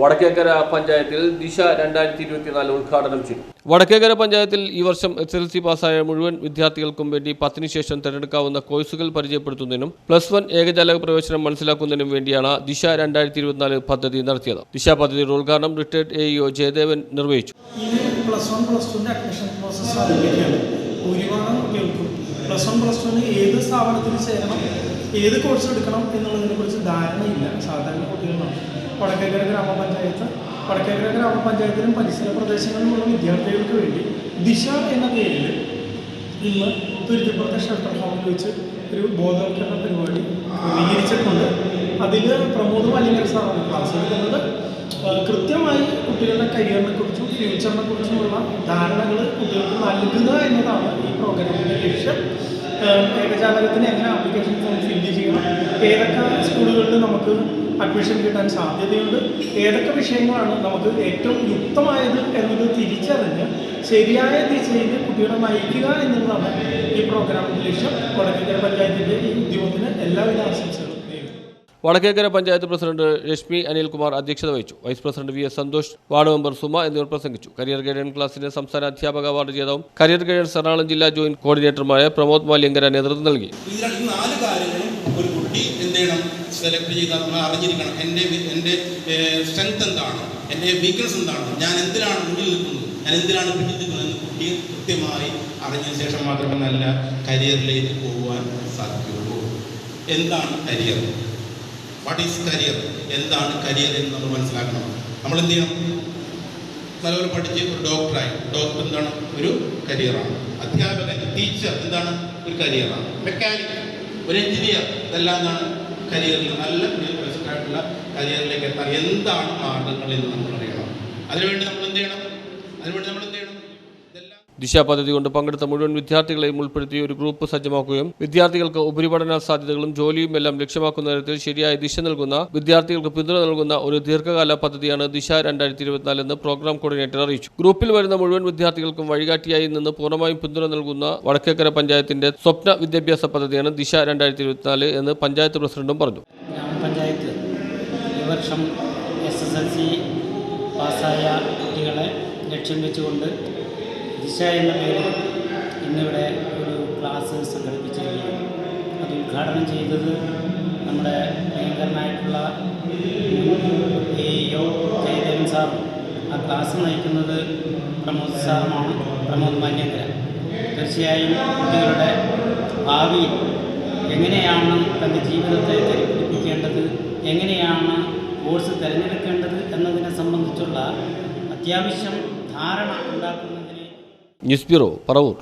Vadakkekara പഞ്ചായത്തിൽ ദിശ രണ്ടായിരത്തി ഇരുപത്തിനാല് ഉദ്ഘാടനം ചെയ്തു. വടക്കേക്കര പഞ്ചായത്തിൽ ഈ വർഷം എസ് എൽ സി പാസ്സായ മുഴുവൻ വിദ്യാർത്ഥികൾക്കും വേണ്ടി പത്തിന് ശേഷം തിരഞ്ഞെടുക്കാവുന്ന കോഴ്സുകൾ പരിചയപ്പെടുത്തുന്നതിനും പ്ലസ് വൺ ഏകജാലക പ്രവേശനം മനസ്സിലാക്കുന്നതിനും വേണ്ടിയാണ് ദിശ രണ്ടായിരത്തി ഇരുപത്തിനാല് പദ്ധതി നടത്തിയത്. ദിശ പദ്ധതിയുടെ ഉദ്ഘാടനം റിട്ടയർഡ് എ ഇഒ ജയദേവൻ നിർവഹിച്ചു. ഇനി പ്ലസ് വൺ പ്ലസ് ടുവിന്റെ അഡ്മിഷൻ പ്രോസസ്സ് ആരംഭിക്കുകയാണ് ഭൂരിഭാഗം കുട്ടികൾക്കും പ്ലസ് വൺ പ്ലസ് ഏത് സ്ഥാപനത്തിൽ ചേരണം ഏത് കോഴ്സ് എടുക്കണം എന്നുള്ളതിനെ കുറിച്ച് ധാരണയില്ല. സാധാരണ കുട്ടികളാണ്. വടക്കേക്കര ഗ്രാമപഞ്ചായത്ത് വടക്കേക്കര ഗ്രാമപഞ്ചായത്തിലും പരിസര പ്രദേശങ്ങളിലുമുള്ള വിദ്യാർത്ഥികൾക്ക് വേണ്ടി ദിശ എന്ന പേരിൽ ഇന്ന് തുരുത്തിപ്പുറത്തെ ഷെൽട്ടർ ഹോമിൽ വെച്ച് ഒരു ബോധവൽക്കരണ പരിപാടി ക്രമീകരിച്ചിട്ടുണ്ട്. അതിൽ പ്രമോദ് മല്ലിങ്കർ സാറാണ് ക്ലാസ് എടുക്കുന്നത്. കൃത്യമായി കുട്ടികളുടെ കരിയറിനെ കുറിച്ചും ഫ്യൂച്ചറിനെ കുറിച്ചുമുള്ള ധാരണകൾ കുട്ടികൾക്ക് നൽകുക എന്നതാണ് ഈ പ്രോഗ്രാമിന്റെ ലക്ഷ്യം. ഏകജാലകത്തിന് എങ്ങനെ ആപ്ലിക്കേഷൻ ഫോം ഫില്ല് ചെയ്യണം ഏതൊക്കെ സ്കൂളുകളിൽ നമുക്ക് അഡ്മിഷൻ കിട്ടാൻ സാധ്യതയുണ്ട്? ഏതൊക്കെ വിഷയങ്ങളാണ് നമുക്ക് ഏറ്റവും യുക്തമായത് എന്നത് തിരിച്ചറിഞ്ഞ് ശരിയായ ദിശയിൽ കുട്ടികളെ നയിക്കുക എന്നുള്ളതാണ് ഈ പ്രോഗ്രാമിന്റെ ലക്ഷ്യം വടക്കേക്കര പഞ്ചായത്തിന്റെ ഈ ഉദ്യോഗത്തിന് എല്ലാവിധ ആശംസകളും. വടക്കേക്കര പഞ്ചായത്ത് പ്രസിഡന്റ് രശ്മി അനിൽകുമാർ അധ്യക്ഷത വഹിച്ചു. Vice president V S Santhosh ward member Suma എന്നിവർ പ്രസംഗിച്ചു. കരിയർ ഗൈഡൻസ് ക്ലാസിന്റെ സംസ്ഥാന അധ്യാപക അവാർഡ് ജേതാവും കരിയർ ഗൈഡൻസ് എറണാകുളം ജില്ലാ ജോയിന്റ് കോർഡിനേറ്ററുമായ പ്രമോദ് മാലിയങ്കര നേതൃത്വം നൽകി. നാല് കാര്യങ്ങളും ഒരു കുട്ടി എന്ത് സെലക്ട് ചെയ്താൽ നമ്മൾ അറിഞ്ഞിരിക്കണം. എന്റെ എന്റെ സ്ട്രെങ്ത് എന്താണ്? എന്റെ വീക്ക്നസ് എന്താണ്? ഞാൻ എന്തിനാണ് മുന്നിൽ നിൽക്കുന്നത്? ഞാൻ എന്തിനാണ് പിന്നിൽ നിൽക്കുന്നത് എന്ന് കുട്ടി കൃത്യമായി അറിഞ്ഞതിന് ശേഷം മാത്രമേ നല്ല കരിയറിലേക്ക് പോകുവാൻ സാധിക്കുകയുള്ളൂ. എന്താണ് കരിയർ? വാട്ട് ഈസ് കരിയർ എന്താണ് കരിയർ എന്ന് നമ്മൾ മനസ്സിലാക്കണം. നമ്മൾ എന്ത് ചെയ്യണം നല്ലപോലെ പഠിച്ച് ഒരു ഡോക്ടറായി ഡോക്ടർ എന്താണ്? ഒരു കരിയറാണ് അധ്യാപകൻ ടീച്ചർ എന്താണ്? ഒരു കരിയറാണ് മെക്കാനിക് ഒരു എഞ്ചിനീയർ ഇതെല്ലാം എന്താണ്? കരിയറിൽ നല്ല ആയിട്ടുള്ള കരിയറിലേക്ക് എത്താൻ എന്താണ് മാർഗങ്ങൾ എന്ന് നമ്മൾ അറിയണം അതിനുവേണ്ടി നമ്മൾ എന്ത് ചെയ്യണം അതിനുവേണ്ടി നമ്മൾ എന്ത് ചെയ്യണം ദിശ പദ്ധതി കൊണ്ട് പങ്കെടുത്ത മുഴുവൻ വിദ്യാർത്ഥികളെയും ഉൾപ്പെടുത്തി ഒരു ഗ്രൂപ്പ് സജ്ജമാക്കുകയും വിദ്യാർത്ഥികൾക്ക് ഉപരിപഠന സാധ്യതകളും ജോലിയും എല്ലാം ലക്ഷ്യമാക്കുന്ന തരത്തിൽ ശരിയായ ദിശ നൽകുന്ന വിദ്യാർത്ഥികൾക്ക് പിന്തുണ നൽകുന്ന ഒരു ദീർഘകാല പദ്ധതിയാണ് ദിശ രണ്ടായിരത്തി ഇരുപത്തിനാല് എന്ന് പ്രോഗ്രാം കോർഡിനേറ്റർ അറിയിച്ചു. ഗ്രൂപ്പിൽ വരുന്ന മുഴുവൻ വിദ്യാർത്ഥികൾക്കും വഴികാട്ടിയായി നിന്ന് പൂർണമായും പിന്തുണ നൽകുന്ന വടക്കേക്കര പഞ്ചായത്തിന്റെ സ്വപ്ന വിദ്യാഭ്യാസ പദ്ധതിയാണ് ദിശ രണ്ടായിരത്തി ഇരുപത്തിനാല് എന്ന് പഞ്ചായത്ത് പ്രസിഡന്റും പറഞ്ഞു. പഞ്ചായത്ത് ഈ വർഷം എസ് എസ് എൽ സി പാസ്സായ കുട്ടികളെ ലക്ഷ്യം വെച്ചുകൊണ്ട് ദിശ എന്ന പേരിൽ ഇന്നിവിടെ ഒരു ക്ലാസ് സംഘടിപ്പിച്ചിരിക്കുകയാണ് അത് ഉദ്ഘാടനം ചെയ്തത് നമ്മുടെ ഭയങ്കരനായിട്ടുള്ള എ. ഒ. ജയദേവൻ സാറും ആ ക്ലാസ് നയിക്കുന്നത് പ്രമോദ് സാറുമാണ് പ്രമോദ് മാന്യങ്കര. തീർച്ചയായും കുട്ടികളുടെ ഭാവിയിൽ എങ്ങനെയാണ് തന്റെ ജീവിതത്തെ ധരിപ്പിടിപ്പിക്കേണ്ടത് എങ്ങനെയാണ് കോഴ്സ് തിരഞ്ഞെടുക്കേണ്ടത് എന്നതിനെ സംബന്ധിച്ചുള്ള അത്യാവശ്യം ധാരണ 뉴스뷰로 바라울